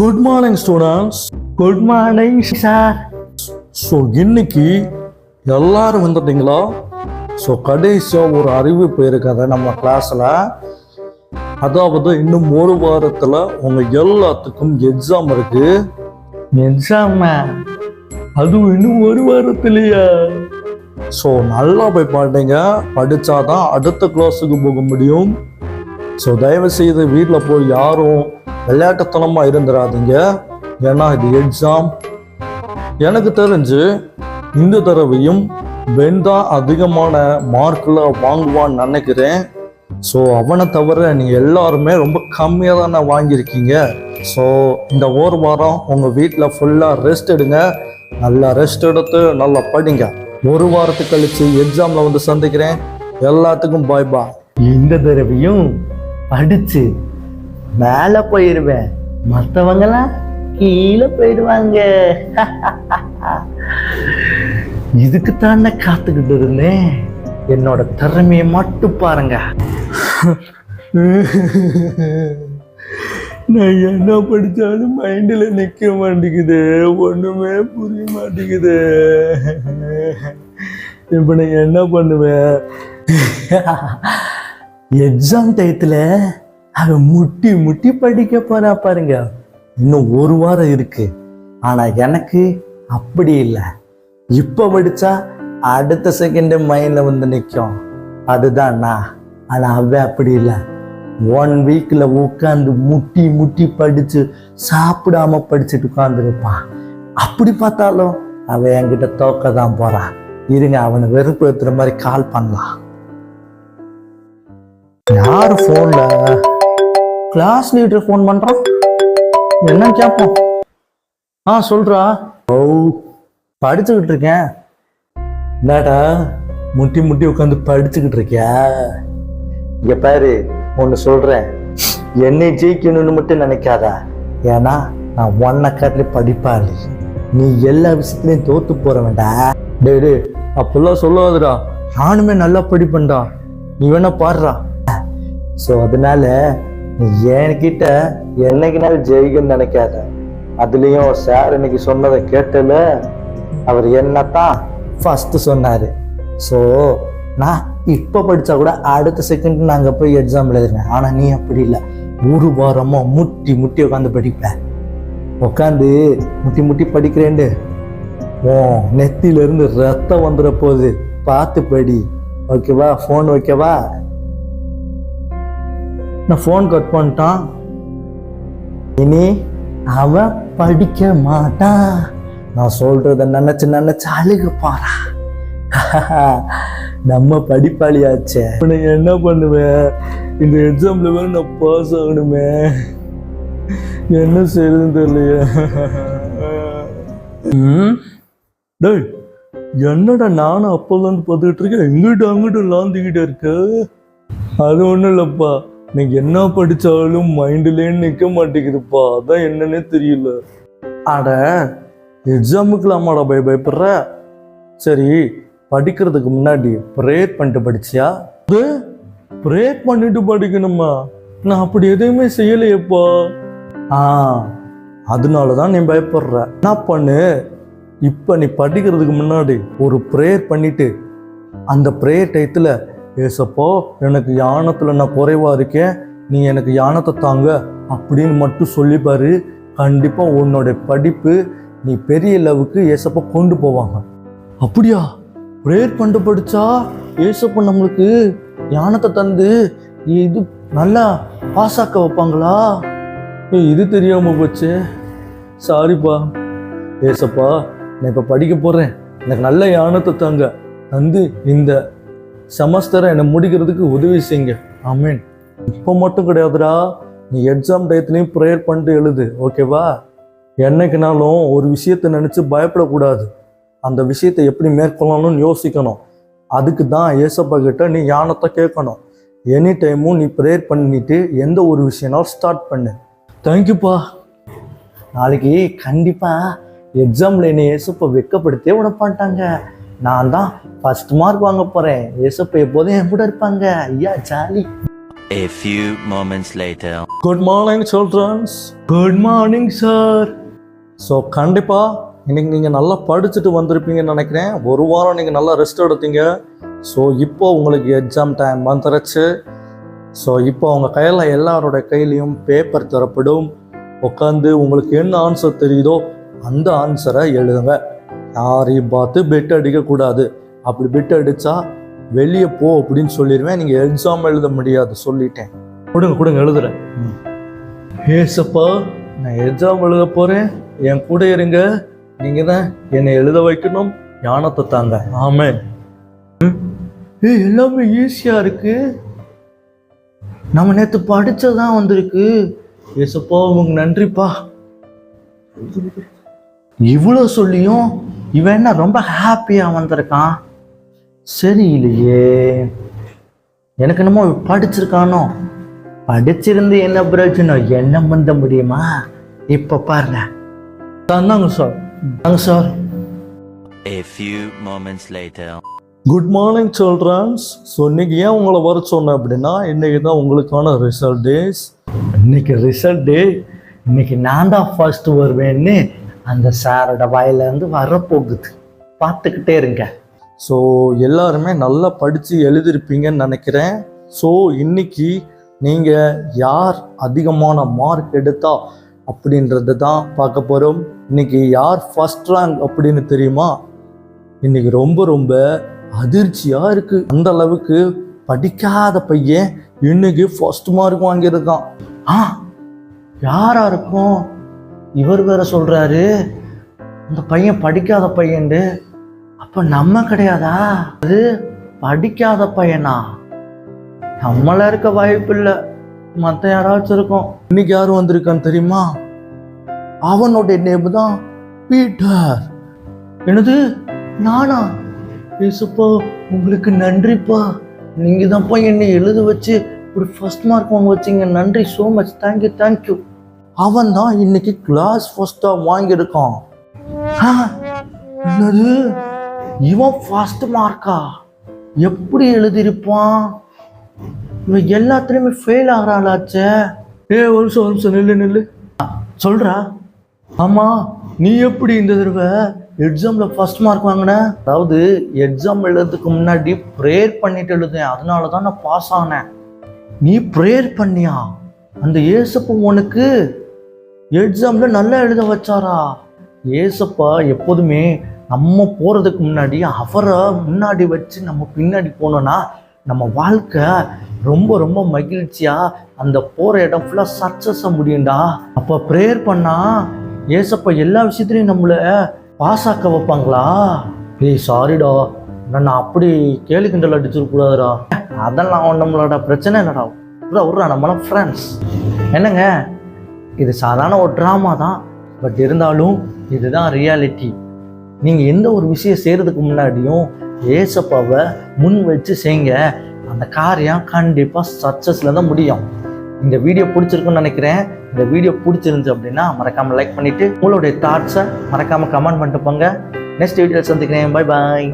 Good morning students good morning sir so இன்னைக்கு எல்லாரும் வந்துட்டீங்களா? ஸோ கடைசியாக ஒரு அறிவிப்பு இருக்குது நம்ம கிளாஸில் அதாவது இன்னும் ஒரு வாரத்தில் உங்கள் எல்லாத்துக்கும் எக்ஸாம் இருக்கு. எக்ஸாம் அதுவும் இன்னும் ஒரு வாரத்திலேயா. ஸோ நல்லா போய் பாட்டீங்க படித்தாதான் அடுத்த கிளாஸுக்கு போக முடியும். ஸோ தயவு செய்து வீட்டில் போய் யாரும் விளையாட்டுத்தனமாக இருந்துடாதீங்க ஏன்னா இது எக்ஸாம் எனக்கு தெரிஞ்சு இந்த தடவையும் பென் தான் அதிகமான மார்க்கில் வாங்குவான்னு நினைக்கிறேன். ஸோ அவனை தவிர நீங்கள் எல்லாருமே ரொம்ப கம்மியாக தானே வாங்கியிருக்கீங்க. ஸோ இந்த ஒரு வாரம் உங்கள் வீட்டில் ஃபுல்லாக ரெஸ்ட் எடுங்க. நல்லா ரெஸ்ட் எடுத்து நல்லா படிங்க. ஒரு வாரத்துக்கு கழிச்சு எக்ஸாமில் வந்து சந்திக்கிறேன். எல்லாத்துக்கும் பாய் பாய் இந்த தடவையும் படிச்சு மேலே போயிடுவேன் மற்றவங்களாம் கீழே போயிடுவாங்க. இதுக்கு தானே காத்துக்கிட்டு இருந்தேன். என்னோட திறமையை மட்டும் பாருங்க. நான் என்ன படித்தாலும் மைண்டில் நிற்க மாட்டேங்குது. ஒன்றுமே புரிய மாட்டேங்குது. இப்போ நான் என்ன பண்ணுவேன்? எக்ஸாம் டயத்தில் அவன் முட்டி முட்டி படிக்க போறா பாருங்க. இன்னும் ஒரு வாரம் இருக்கு. ஆனா எனக்கு அப்படி இல்லை. இப்போ படிச்சா அடுத்த செகண்ட் மைண்ட்ல வந்து நிற்கும் அதுதான் நான். ஆனா அவன் அப்படி இல்லை. ஒன் வீக்ல உட்காந்து முட்டி முட்டி படிச்சு சாப்பிடாம படிச்சுட்டு உட்காந்துருப்பான் அப்படி பார்த்தாலும் அவன் என்கிட்ட தோக்க தான் போறான் இருங்க அவனை வெறுப்பு ஏற்றுற மாதிரி கால் பண்ணலாம். யார் ஃபோனில் கிளாஸ் லீடர் ஃபோன் பண்றான்? என்னன்னு கேட்போம். ஆ சொல்றா. ஓ படிச்சுக்கிட்டு இருக்கேன். என்னடா முட்டி முட்டி உட்காந்து படிச்சுக்கிட்டு இருக்கியா? இங்க பாரு ஒன்று சொல்றேன். என்னை ஜெயிக்கணும்னு மட்டும் நினைக்காத. ஏன்னா நான் ஒன்ன காட்டிலே படிப்பாளி நீ எல்லா விஷயத்துலையும் தோத்து போற வேண்டா டேய் டேய் அப்பெல்லாம் சொல்லாதுடா. நானுமே நல்லா படிப்பேன்டா. நீ வேணா பாடுறா. ஸோ அதனால என்கிட்ட என்கிட்ட நாள் ஜெயிக்கணும்னு நினைக்காத. அதுலேயும் சார் இன்னைக்கு சொன்னதை கேட்டல அவர் என்னத்தான் ஃபர்ஸ்ட் சொன்னாரு. ஸோ நான் இப்போ படித்தா கூட அடுத்த செகண்ட் நாங்கள் போய் எக்ஸாம் எழுதுறேன் ஆனால் நீ அப்படி இல்லை. ஒரு வாரமோ முட்டி முட்டி உட்காந்து படிப்பேன் உட்காந்து முட்டி முட்டி படிக்கிறேன்னு ஓ நெத்தியிலிருந்து ரத்தம் வந்துட போகுது பார்த்து படி. ஓகேவா? ஃபோன் ஓகேவா நான் ஃபோன் கட் பண்ணிட்டான். இனி அவன் படிக்க மாட்டான் நான் சொல்றத நினைச்சு நினைச்சு அழுக போறான் நம்ம படிப்பாளியாச்சே. இப்ப நான் என்ன பண்ணுவேன் இந்த எக்ஸாம்ல வேற நான் பாஸ் ஆகணுமே. என்ன செய்யறதுன்னு தெரியலையே. டேய் என்னடா நானும் அப்போலேருந்து பார்த்துக்கிட்டு இருக்கேன்? எங்கிட்ட அங்கிட்ட லாந்திக்கிட்டே இருக்கு? அது ஒன்றும் இல்லைப்பா. நீ என்ன படித்தாலும் மைண்ட்லேயே நிற்க மாட்டேங்குதுப்பா. அதான் என்னன்னே தெரியல. அட எக்ஸாமுக்குலாமாடா பய பயப்படுற? சரி படிக்கிறதுக்கு முன்னாடி ப்ரேயர் பண்ணிட்டு படிச்சியா? அது ப்ரேயர் பண்ணிட்டு படிக்கணுமா? நான் அப்படி எதுவுமே செய்யலையேப்பா. ஆ அதனால தான் நீ பயப்படுற. என்ன பண்ணு? இப்போ நீ படிக்கிறதுக்கு முன்னாடி ஒரு ப்ரேயர் பண்ணிட்டு அந்த ப்ரேயர் டயத்தில் ஏசப்போ எனக்கு யானத்தில் நான் குறைவாக இருக்கேன். நீ எனக்கு யானத்தை தாங்க அப்படின்னு மட்டும் சொல்லி பாரு. கண்டிப்பாக உன்னோட படிப்பு நீ பெரிய லெவலுக்கு ஏசப்பா கொண்டு போவாங்க. அப்படியா? ப்ரேயர் பண்ணிட்டு படித்தா ஏசப்பா நம்மளுக்கு ஞானத்தை தந்து இது நல்லா பாஸ் ஆக்க வைப்பாங்களா? இது தெரியாமல் போச்சு. சாரிப்பா ஏசப்பா நான் இப்போ படிக்க போகிறேன் எனக்கு நல்ல யானத்தை தாங்க. தந்து இந்த செமஸ்டரை என்னை முடிக்கிறதுக்கு உதவி செய்யுங்க. ஆமீன். இப்போ மட்டும் கிடையாதுடா. நீ எக்ஸாம் டயத்துலையும் ப்ரேயர் பண்ணிட்டு எழுது ஓகேவா என்னைக்குனாலும் ஒரு விஷயத்தை நினச்சி பயப்படக்கூடாது. அந்த விஷயத்தை எப்படி மேற்கொள்ளணும்னு யோசிக்கணும். அதுக்கு தான் ஏசப்பா கிட்ட நீ யானத்தை கேட்கணும். எனி டைமும் நீ ப்ரேயர் பண்ணிட்டு எந்த ஒரு விஷயம்னாலும் ஸ்டார்ட் பண்ணு. தேங்க்யூப்பா நாளைக்கு கண்டிப்பாக எக்ஸாமில் என்னை ஏசப்பா வெக்கப்படுத்தே விட மாட்டாங்க நான் தான் ஃபர்ஸ்ட் மார்க் வாங்க போகிறேன் ஏசப்பா எப்போதும் என் கூட இருப்பாங்க. ஐயா jolly. A few moments later. Good morning childrens good morning sir so கண்டிப்பாக இன்னைக்கு நீங்கள் நல்லா படிச்சுட்டு வந்திருப்பீங்கன்னு நினைக்கிறேன். ஒரு வாரம் நீங்கள் நல்லா ரெஸ்ட் எடுத்தீங்க. ஸோ இப்போ உங்களுக்கு எக்ஸாம் டைம் வந்துருச்சு. ஸோ இப்போ உங்கள் கையில் எல்லாரோட கையிலையும் பேப்பர் தரப்படும் உட்காந்து உங்களுக்கு என்ன ஆன்சர் தெரியுதோ அந்த ஆன்சரை எழுதுங்க. யாரையும் பார்த்து பெட் அடிக்கக்கூடாது. அப்படி பெட் அடித்தா வெளியே போ அப்படின்னு சொல்லிடுவேன். நீங்கள் எக்ஸாம் எழுத முடியாது சொல்லிட்டேன். கொடுங்க கொடுங்க எழுதுறேன். ஏசப்பா நான் எக்ஸாம் எழுத போகிறேன் என் கூட இருங்க. நீங்கள் தான் என்னை எழுத வைக்கணும். ஞானத்தை தாங்க. ஆமே ஏ எல்லாமே ஈஸியாக இருக்கு. நம்ம நேற்று படித்ததான் வந்திருக்கு. ஏசப்பா உங்களுக்கு நன்றிப்பா. இவ்வளோ சொல்லியும் இவன் என்ன ரொம்ப ஹாப்பியாக வந்திருக்கான்? சரியில்லையே. எனக்கு என்னமோ படிச்சிருக்கானோ? படிச்சிருந்து என்ன பிரயோஜனம்? என்ன பண்ண முடியுமா? இப்போ பாருங்க. தாங்க சார் தாங்க sir A few moments later. Good morning childrens so இன்னைக்கு ஏன் உங்களை வர சொன்னேன் அப்படின்னா இன்னைக்கு தான் உங்களுக்கான ரிசல்ட் டேஸ் இன்னைக்கு ரிசல்ட் டே இன்னைக்கு நான் தான் ஃபர்ஸ்ட் வருவேன்னு அந்த சாரோட வாயிலேருந்து வரப்போகுது பார்த்துக்கிட்டே இருங்க. ஸோ எல்லாருமே நல்லா படித்து எழுதிருப்பீங்கன்னு நினைக்கிறேன். ஸோ இன்னைக்கு நீங்கள் யார் அதிகமான மார்க் எடுத்தா அப்படின்றது தான் பார்க்க போகிறோம் இன்னைக்கு யார் ஃபர்ஸ்ட் ரேங்க் அப்படின்னு தெரியுமா? இன்னைக்கு ரொம்ப ரொம்ப அதிர்ச்சியாக இருக்குது அந்த அளவுக்கு படிக்காத பையன் இன்னைக்கு ஃபர்ஸ்ட் மார்க் வாங்கியிருக்கான். ஆ யாரா இருக்கும்? இவர் வேற சொல்றாரு. அந்த பையன் படிக்காத பையன்டு அப்ப நம்ம கிடையாதா? அது படிக்காத பையனா? நம்மள இருக்க வாய்ப்பு இல்லை. மற்ற யாராச்சும் இருக்கும். இன்னைக்கு யாரும் வந்திருக்கான்னு தெரியுமா? அவனுடைய நேம் தான் பீட்டர். என்னது? நானா? ஏசுப்பா உங்களுக்கு நன்றிப்பா. நீங்கள் தான்ப்பா என்னை எழுத வச்சு ஒரு ஃபர்ஸ்ட் மார்க் வாங்க வச்சீங்க. நன்றி ஸோ மச் தேங்க்யூ தேங்க்யூ அவன் தான் இன்னைக்கு கிளாஸ் ஃபர்ஸ்ட்டாக வாங்கியிருக்கான். என்னது? இவன் ஃபர்ஸ்ட் மார்க்கா எப்படி எழுதியிருப்பான்? இவன் எல்லாத்துலேயுமே ஃபெயில் ஆகிறாளாச்சே. ஏ ஒரு நிமிஷம் ஒரு நிமிஷம் நில்லு நில்லு. சொல்றா. ஆமா நீ எப்படி இந்த தடவை எக்ஸாம்ல ஃபர்ஸ்ட் மார்க் வாங்கின? அதாவது எக்ஸாம் எழுதுறதுக்கு முன்னாடி ப்ரேயர் பண்ணிட்டு எழுதுனேன். அதனால தான் நான் பாஸ் ஆனேன். நீ ப்ரேயர் பண்ணியா? அந்த ஏசப்பா உனக்கு எக்ஸாமில் நல்லா எழுத வச்சாரா? ஏசப்பா எப்போதுமே நம்ம போகிறதுக்கு முன்னாடி அவரை முன்னாடி வச்சு நம்ம பின்னாடி போனோன்னா நம்ம வாழ்க்கை ரொம்ப ரொம்ப மகிழ்ச்சியாக அந்த போகிற இடம் ஃபுல்லாக சக்ஸஸாக முடியும்டா. அப்போ ப்ரேயர் பண்ணா ஏசப்பா எல்லா விஷயத்துலையும் நம்மளை பாஸ் ஆக்க வைப்பாங்களா? ஏய் சாரிடா நான் அப்படி கேலி கிண்டல் அடிச்சிருக்கூடாதுடா அதெல்லாம் நம்மளோட பிரச்சனை இல்லைடா. விட்றா விட்றா நம்மளாம் ஃப்ரெண்ட்ஸ் என்னங்க? இது சாதாரண ஒரு ட்ராமா தான் பட் இருந்தாலும் இதுதான் ரியாலிட்டி நீங்கள் எந்த ஒரு விஷயம் செய்கிறதுக்கு முன்னாடியும் ஏசப்பாவை முன் வச்சு செய்யுங்க அந்த காரியம் கண்டிப்பாக சக்ஸஸில் தான் முடியும். இந்த வீடியோ பிடிச்சிருக்குன்னு நினைக்கிறேன். இந்த வீடியோ பிடிச்சிருந்துச்சு அப்படின்னா மறக்காமல் லைக் பண்ணிவிட்டு உங்களுடைய தாட்ஸை மறக்காமல் கமெண்ட் பண்ணிட்டு போங்க. நெக்ஸ்ட் வீடியோவில் சந்திக்கிறேன். பாய் பாய்